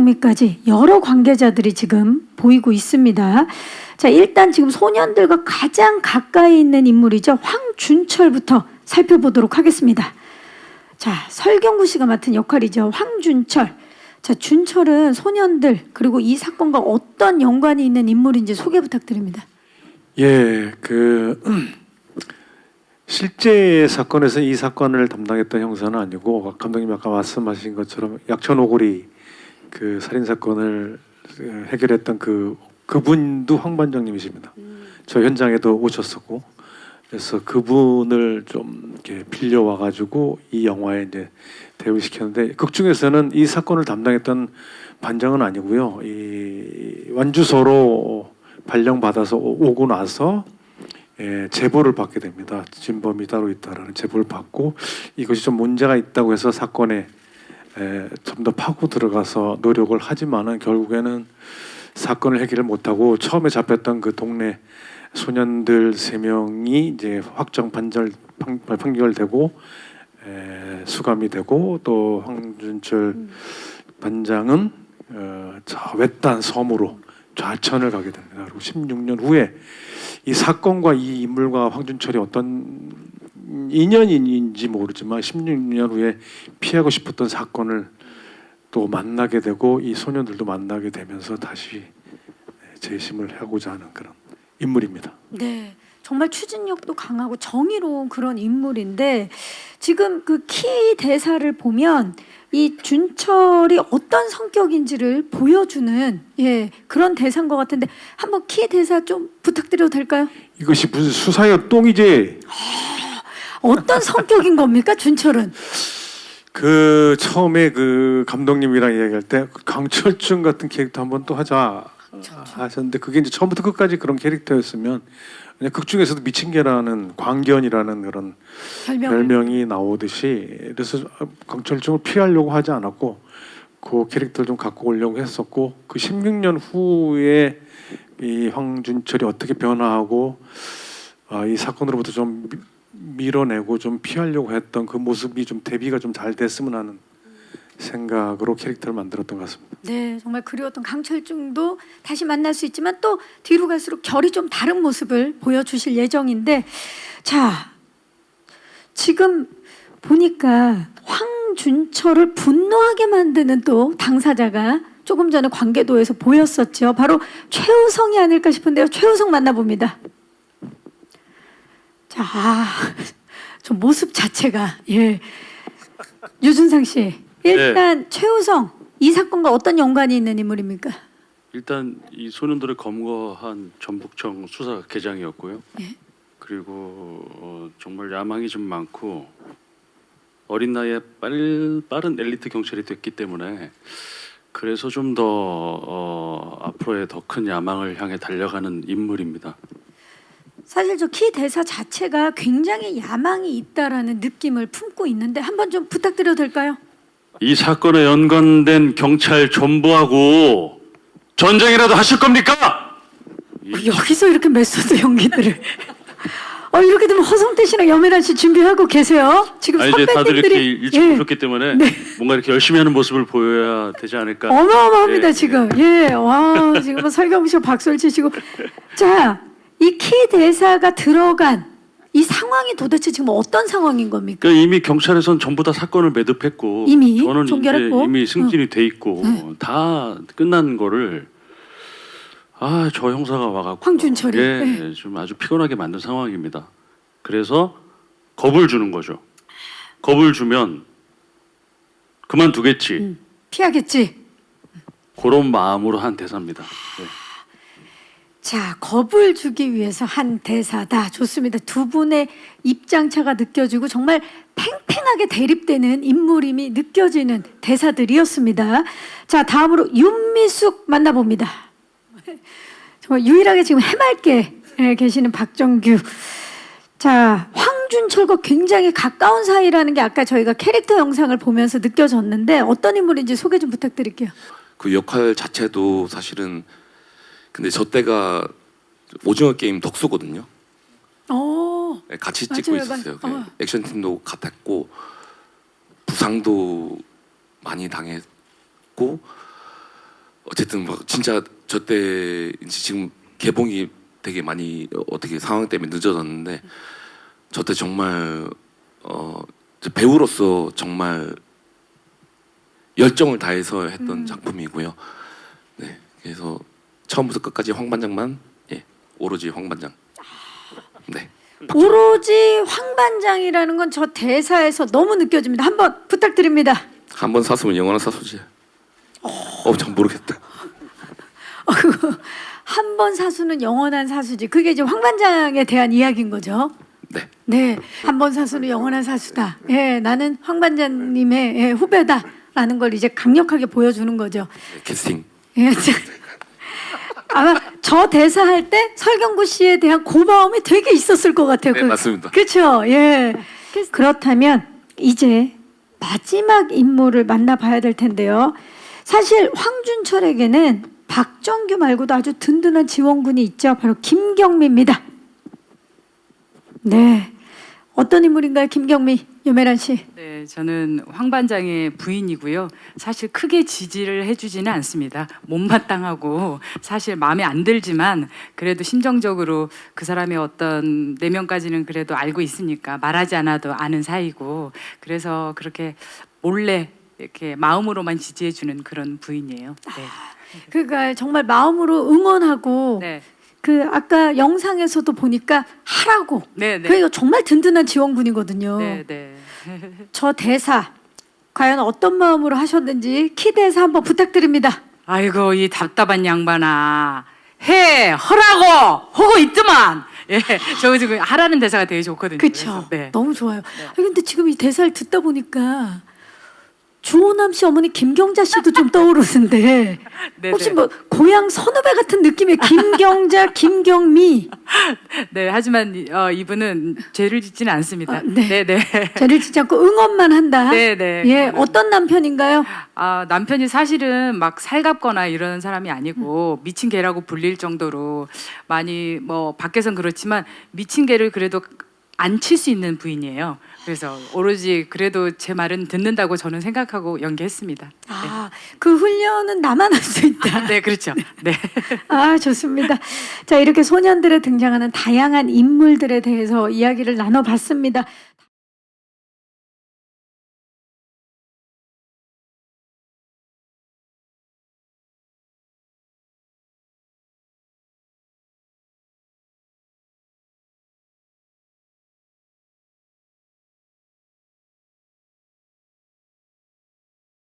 박정미까지 여러 관계자들이 지금 보이고 있습니다. 자, 일단 지금 소년들과 가장 가까이 있는 인물이죠. 황준철부터 살펴보도록 하겠습니다. 자, 설경구 씨가 맡은 역할이죠. 황준철. 자, 준철은 소년들 그리고 이 사건과 어떤 연관이 있는 인물인지 소개 부탁드립니다. 예, 그 실제 사건에서 이 사건을 담당했던 형사는 아니고 감독님 아까 말씀하신 것처럼 약천 오고리 그 살인 사건을 해결했던 그 그분도 황반장님이십니다. 저 현장에도 오셨었고 그래서 그분을 좀 이렇게 빌려와 가지고 이 영화에 이제 대우를 시켰는데 극 중에서는 이 사건을 담당했던 반장은 아니고요. 이 완주소로 발령 받아서 오고 나서 예, 제보를 받게 됩니다. 진범이 따로 있다라는 제보를 받고 이것이 좀 문제가 있다고 해서 사건에 좀 더 파고 들어가서 노력을 하지만은 결국에는 사건을 해결을 못하고 처음에 잡혔던 그 동네 소년들 세 명이 이제 확정 판결 판, 판결되고 에, 수감이 되고 또 황준철 반장은 어, 저 외딴 섬으로 좌천을 가게 됩니다. 그리고 16년 후에 이 사건과 이 인물과 황준철이 어떤 인연인지 모르지만 16년 후에 피하고 싶었던 사건을 또 만나게 되고 이 소년들도 만나게 되면서 다시 재심을 하고자 하는 그런 인물입니다. 네. 정말 추진력도 강하고 정의로운 그런 인물인데 지금 그 키 대사를 보면 이 준철이 어떤 성격인지를 보여주는 예 그런 대사인 것 같은데 한번 키 대사 좀 부탁드려도 될까요? 이것이 무슨 수사여 똥이지? 어떤 성격인 겁니까 준철은? 그 처음에 그 감독님이랑 이야기할 때그 강철중 같은 캐릭터 한번 또 하자 하셨는데 그게 이제 처음부터 끝까지 그런 캐릭터였으면 그냥 극 중에서도 미친 개라는 광견이라는 그런 별명 별명이 나오듯이 그래서 강철중을 피하려고 하지 않았고 그 캐릭터를 좀 갖고 오려고 했었고 그 16년 후에 이 황준철이 어떻게 변화하고 아, 이 사건으로부터 좀 미- 밀어내고 좀 피하려고 했던 그 모습이 좀 대비가 좀 잘 됐으면 하는 생각으로 캐릭터를 만들었던 것 같습니다. 네 정말 그리웠던 강철중도 다시 만날 수 있지만 또 뒤로 갈수록 결이 좀 다른 모습을 보여주실 예정인데 자 지금 보니까 황준철을 분노하게 만드는 또 당사자가 조금 전에 관계도에서 보였었죠. 바로 최우성이 아닐까 싶은데요. 최우성 만나봅니다. 자, 아, 저 모습 자체가 예. 유준상 씨, 일단 최우성 이 사건과 어떤 연관이 있는 인물입니까? 일단 이 소년들을 검거한 전북청 수사 계장이었고요. 예. 그리고 어, 정말 야망이 좀 많고 어린 나이에 빨, 빠른 엘리트 경찰이 됐기 때문에 그래서 좀더 어, 앞으로의 더 큰 야망을 향해 달려가는 인물입니다. 사실 저 키 대사 자체가 굉장히 야망이 있다라는 느낌을 품고 있는데 한번 좀 부탁드려도 될까요? 이 사건에 연관된 경찰 전부하고 전쟁이라도 하실 겁니까? 이- 여기서 이렇게 메소드 연기들을 어 이렇게 되면 허성태 씨랑 염혜란 씨 준비하고 계세요. 지금 아 이제 다들 이렇게 선배님들이 일찍 예, 오셨기 때문에 뭔가 이렇게 열심히 하는 모습을 보여야 되지 않을까. 어마어마합니다 예, 지금. 예, 와 지금 설경 씨 박수를 치시고 자 이 키 대사가 들어간 이 상황이 도대체 지금 어떤 상황인 겁니까? 그러니까 이미 경찰에선 전부 다 사건을 매듭했고 이미 저는 종결했고? 이제 이미 승진이 돼 있고 네. 다 끝난 거를 아 저 형사가 와갖고 황준철이? 예, 네. 좀 아주 피곤하게 만든 상황입니다. 그래서 겁을 주는 거죠. 겁을 주면 그만두겠지. 음, 피하겠지. 그런 마음으로 한 대사입니다. 네. 자, 겁을 주기 위해서 한 대사다. 좋습니다. 두 분의 입장차가 느껴지고 정말 팽팽하게 대립되는 인물임이 느껴지는 대사들이었습니다. 자, 다음으로 윤미숙 만나봅니다. 정말 유일하게 지금 해맑게 예, 계시는 박정규. 자, 황준철과 굉장히 가까운 사이라는 게 아까 저희가 캐릭터 영상을 보면서 느껴졌는데 어떤 인물인지 소개 좀 부탁드릴게요. 그 역할 자체도 사실은 근데 저 때가 오징어 게임 덕수거든요. 어, 네, 같이 찍고 맞아요, 있었어요. 맞아요. 네, 어. 액션 팀도 같았고 부상도 많이 당했고 어쨌든 막 진짜 저때 지금 개봉이 되게 많이 어떻게 상황 때문에 늦어졌는데 저 때 정말 어 배우로서 정말 열정을 다해서 했던 작품이고요. 네, 그래서 처음부터 끝까지 황 반장만 예, 오로지 황 반장. 네. 오로지 황 반장이라는 건 저 대사에서 너무 느껴집니다. 한번 부탁드립니다. 한 번 사수면 영원한 사수지. 어, 참 모르겠다. 한 번 사수는 영원한 사수지. 그게 이제 황 반장에 대한 이야기인 거죠. 네. 네, 한 번 사수는 영원한 사수다. 예, 나는 황 반장님의 예, 후배다라는 걸 이제 강력하게 보여주는 거죠. 네, 캐스팅. 예, 자, 아마 저 대사 할 때 설경구 씨에 대한 고마움이 되게 있었을 것 같아요. 네, 맞습니다. 그렇죠. 예. 그렇다면 이제 마지막 인물을 만나봐야 될 텐데요. 사실 황준철에게는 박정규 말고도 아주 든든한 지원군이 있죠. 바로 김경미입니다. 네. 어떤 인물인가요, 김경미, 유메란 씨? 네, 저는 황 반장의 부인이고요. 사실 크게 지지를 해주지는 않습니다. 못마땅하고 사실 마음에 안 들지만 그래도 심정적으로 그 사람의 어떤 내면까지는 그래도 알고 있으니까 말하지 않아도 아는 사이고 그래서 그렇게 몰래 이렇게 마음으로만 지지해주는 그런 부인이에요. 네. 그러니까 정말 마음으로 응원하고 네, 그 아까 영상에서도 보니까 하라고. 네, 네. 그러니까 정말 든든한 지원군이거든요. 네, 네. 저 대사 과연 어떤 마음으로 하셨는지 키대사 한번 부탁드립니다. 아이고 이 답답한 양반아 해 허라고 하고 있더만 예 저거 지금 하라는 대사가 되게 좋거든요. 그렇죠. 그래서, 네. 너무 좋아요. 아 근데 지금 이 대사를 듣다 보니까 주호남 씨 어머니 김경자 씨도 좀 떠오르는데 네, 혹시 네. 뭐 고향 선후배 같은 느낌의 김경자, 김경미 네 하지만 이- 어, 이분은 죄를 짓지는 않습니다. 아, 네. 네, 네. 죄를 짓지 않고 응원만 한다. 네, 네. 예, 어떤 남편인가요? 아 남편이 사실은 막 살갑거나 이런 사람이 아니고 미친 개라고 불릴 정도로 많이 뭐 밖에선 그렇지만 미친 개를 그래도 안 칠 수 있는 부인이에요. 그래서 오로지 그래도 제 말은 듣는다고 저는 생각하고 연기했습니다. 아, 그 훈련은 나만 할 수 있다. 네, 그렇죠. 네. 아, 좋습니다. 자, 이렇게 소년들에 등장하는 다양한 인물들에 대해서 이야기를 나눠봤습니다.